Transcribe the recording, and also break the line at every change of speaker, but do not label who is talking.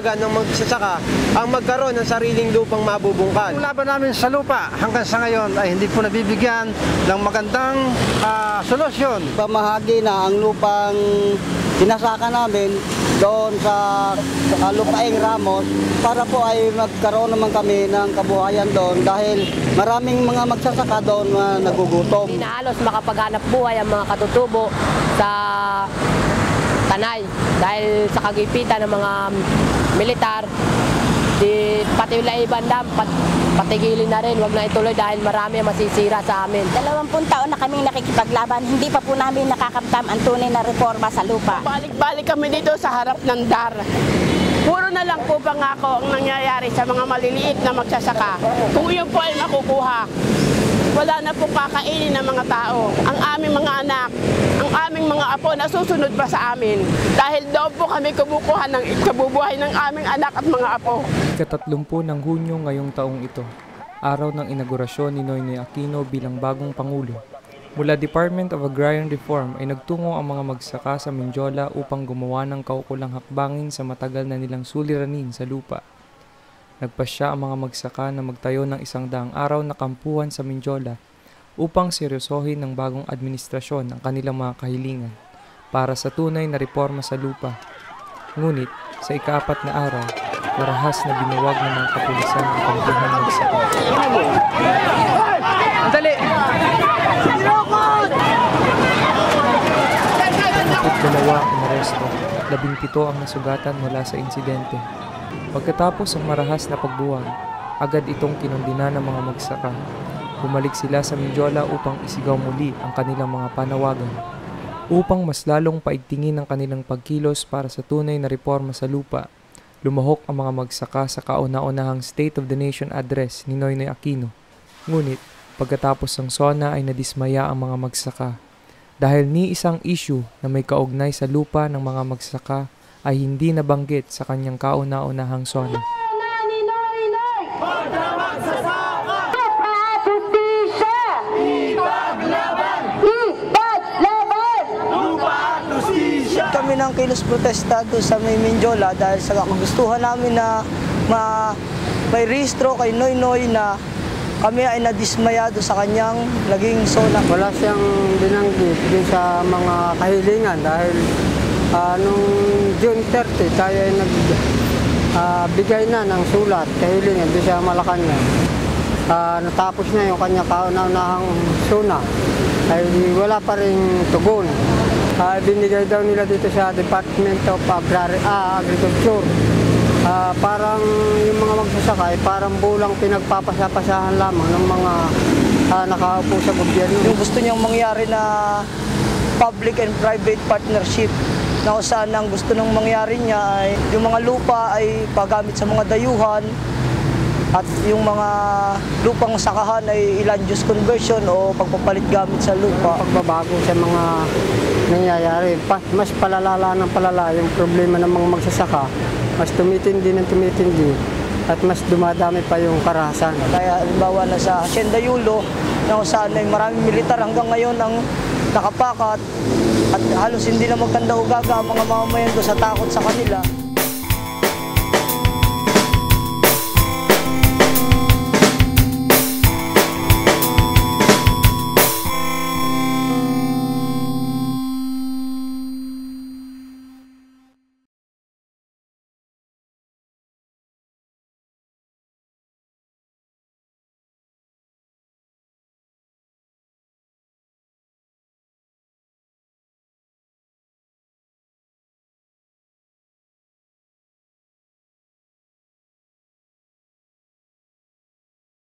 panawagan ng magsasaka ang magkaroon ng sariling lupang mabubungkal.
Ang laban namin sa lupa hanggang sa ngayon ay hindi po nabibigyan ng magandang ah, solusyon.
Pamahagi na ang lupang sinasaka namin doon sa, sa lupaing Ramos para po ay magkaroon naman kami ng kabuhayan doon dahil maraming mga magsasaka doon na nagugutom.
Hindi na halos makapaghanap buhay ang mga katutubo sa tanay dahil sa kagipitan ng mga militar di pati yung ibang dam pat, patigilin na rin wag na ituloy dahil marami ang masisira sa amin
Dalawampung taon na kaming nakikipaglaban, hindi pa po namin nakakamtam ang tunay na reforma sa lupa.
Balik-balik kami dito sa harap ng DAR. Puro na lang po pangako ang nangyayari sa mga maliliit na magsasaka. Kung yun po ay makukuha, wala na po kakainin ng mga tao. Ang aming mga anak, ang aming mga apo na susunod pa sa amin. Dahil doon po kami kumukuha ng kabubuhay ng aming anak at mga apo.
Ikatatlumpu ng Hunyo ngayong taong ito, araw ng inaugurasyon ni Noynoy Aquino bilang bagong Pangulo. Mula Department of Agrarian Reform ay nagtungo ang mga magsaka sa Mindiola upang gumawa ng kaukulang hakbangin sa matagal na nilang suliranin sa lupa. Nagpasya ang mga magsaka na magtayo ng isang daang araw na kampuhan sa Mindiola upang seryosohin ng bagong administrasyon ang kanilang mga kahilingan para sa tunay na reforma sa lupa. Ngunit, sa ikaapat na araw, marahas na binuwag ng mga kapulisan ang kampuhan magsaka. At dalawa ang aresto at labing pito ang nasugatan mula sa insidente. Pagkatapos ang marahas na pagbuwag, agad itong kinundina ng mga magsaka. Bumalik sila sa Mindiola upang isigaw muli ang kanilang mga panawagan. Upang mas lalong paigtingin ang kanilang pagkilos para sa tunay na reforma sa lupa, lumahok ang mga magsaka sa kauna-unahang State of the Nation address ni Noynoy Aquino. Ngunit, pagkatapos ng SONA ay nadismaya ang mga magsaka dahil ni isang issue na may kaugnay sa lupa ng mga magsaka ay hindi nabanggit sa kanyang kauna-unahang SONA.
Kami ng kilos protesta doon sa may Mindiola dahil sa kagustuhan namin na ma, may rehistro kay Noy Noy na kami ay nadismayado sa kanyang naging sona.
Wala siyang binanggit din sa mga kahilingan dahil ah, nung June 30 tayo ay nag ah, bigay na ng sulat kahilingan doon sa Malacanang. Ah, natapos na yung kanya kauna-unahang suna ay wala pa rin tugon. Ah, binigay daw nila dito sa Department of Agrar ah, Agriculture. Ah, parang yung mga magsasaka ay parang bulang pinagpapasapasahan lamang ng mga ah, nakaupo sa gobyerno.
Yung gusto niyang mangyari na public and private partnership na kung saan ang gusto nung mangyari niya ay yung mga lupa ay pagamit sa mga dayuhan at yung mga lupang sakahan ay ilan use conversion o pagpapalit gamit sa lupa.
pagbabago sa mga nangyayari. Pa- mas palalala ng palala yung problema ng mga magsasaka. Mas tumitindi ng tumitindi at mas dumadami pa yung karahasan.
Kaya halimbawa na sa Hacienda Yulo na kung saan ay maraming militar hanggang ngayon ang nakapakat at halos hindi na magkanda ugaga ang mga mamamayan doon sa takot sa kanila.